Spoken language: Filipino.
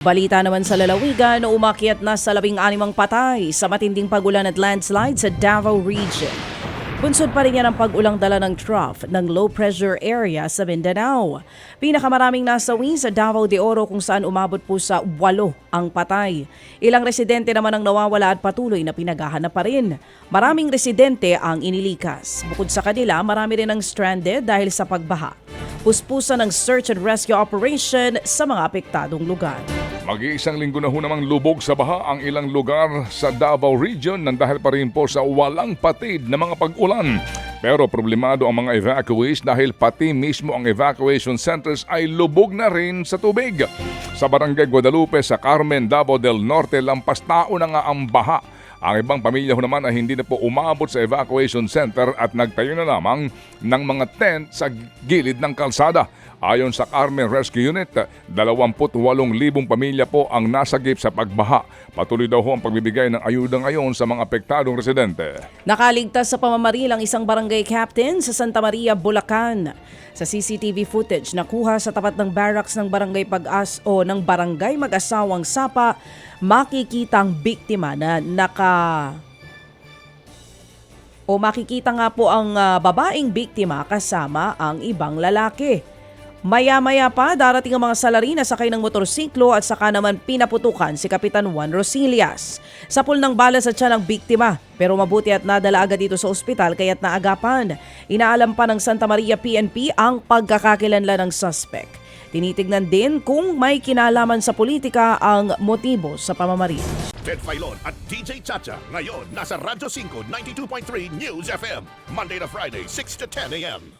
Balita naman sa lalawigan, umakyat na sa labing animang patay sa matinding pagulan at landslide sa Davao Region. Bunsod pa rin yan ang pag-ulang dala ng trough ng low pressure area sa Mindanao. Pinakamaraming nasawi sa Davao de Oro kung saan umabot po sa walo ang patay. Ilang residente naman ang nawawala at patuloy na pinaghahanap pa rin. Maraming residente ang inilikas. Bukod sa kanila, marami rin ang stranded dahil sa pagbaha. Puspusan ng search and rescue operation sa mga apektadong lugar. Mag-iisang linggo na ho namang lubog sa baha ang ilang lugar sa Davao Region nang dahil pa rin po sa walang patid na mga pag-ulan. Pero problemado ang mga evacuees dahil pati mismo ang evacuation centers ay lubog na rin sa tubig. Sa Barangay Guadalupe sa Carmen, Davao del Norte, lampas tao na nga ang baha. Ang ibang pamilya ho naman ay hindi na po umabot sa evacuation center at nagtayo na lamang ng mga tent sa gilid ng kalsada. Ayon sa Carmen Rescue Unit, 28,000 pamilya po ang nasagip sa pagbaha. Patuloy daw ho ang pagbibigay ng ayuda ngayon sa mga apektadong residente. Nakaligtas sa pamamaril ang isang barangay captain sa Santa Maria, Bulacan. Sa CCTV footage nakuha sa tapat ng barracks ng barangay Pag-as o ng barangay Mag-asawang Sapa, makikita ang biktima na naka o makikita nga po ang ah, babaeng biktima kasama ang ibang lalaki. Maya-maya pa, darating ang mga salarina sakay ng motorsiklo at saka naman pinaputukan si Kapitan Juan Rosillas. Sapul ng bala sa tiyan ng biktima, pero mabuti at nadala agad dito sa ospital kaya't naagapan. Inaalam pa ng Santa Maria PNP ang pagkakakilanlan ng suspect. Tinitignan din kung may kinalaman sa politika ang motibo sa pamamaril. Ted Filon at DJ Chacha. Ngayon, nasa Radyo 5, 92.3 News FM. Monday to Friday, 6 to 10 a.m.